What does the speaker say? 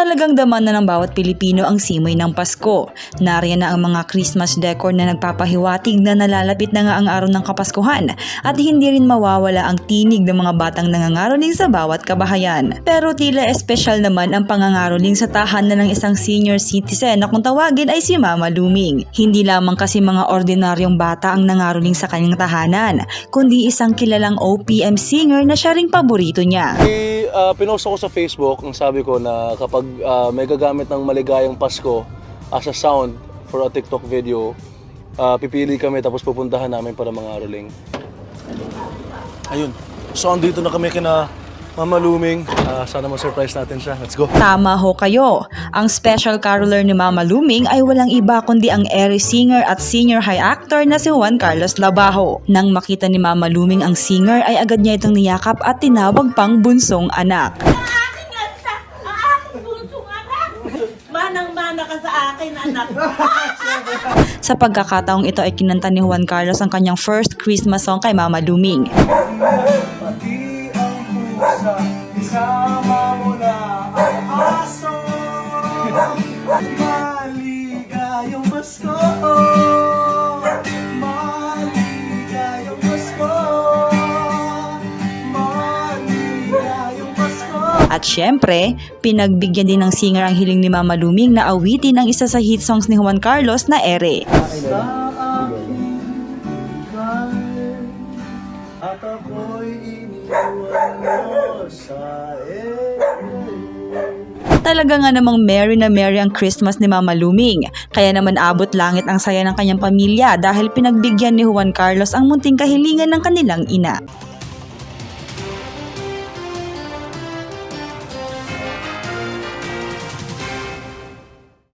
Talagang daman na ng bawat Pilipino ang simoy ng Pasko. Nariyan na ang mga Christmas decor na nagpapahiwatig na nalalapit na nga ang araw ng Kapaskuhan at hindi rin mawawala ang tinig ng mga batang nangangaroling sa bawat kabahayan. Pero tila espesyal naman ang pangangaroling sa tahanan ng isang senior citizen na kung tawagin ay si Mama Luming. Hindi lamang kasi mga ordinaryong bata ang nangaroling sa kanyang tahanan, kundi isang kilalang OPM singer na siya ring paborito niya. I, uh, pinost ako sa Facebook, ang sabi ko na kapag ah, may gagamit ng maligayang Pasko as a sound for a TikTok video, ah, pipili kami tapos pupuntahan namin para mga aroling. Ayun. So, andito na kami kina Mama Luming. Ah, sana ma-surprise natin siya. Let's go. Tama ho kayo. Ang special caroler ni Mama Luming ay walang iba kundi ang airy singer at senior high actor na si Juan Carlos Labajo. Nang makita ni Mama Luming ang singer ay agad niya itong niyakap at tinawag pang bunsong anak. akin nga sa ang aking bunsong anak. Manang-mana ka sa akin, anak. Sa pagkakataong ito ay kinanta ni Juan Carlos ang kanyang first Christmas song kay Mama Luming. Pusa, isama mo na ang aso. Maligayang Pasko. Maligayang Pasko. Maligayang Pasko. At syempre, pinagbigyan din ng singer ang hiling ni Mama Luming na awitin ang isa sa hit songs ni Juan Carlos na Ere. Sa at ako'y iniwan mo sa. Talaga nga namang merry na merry ang Christmas ni Mama Luming. Kaya naman abot langit ang saya ng kanyang pamilya dahil pinagbigyan ni Juan Carlos ang munting kahilingan ng kanilang ina.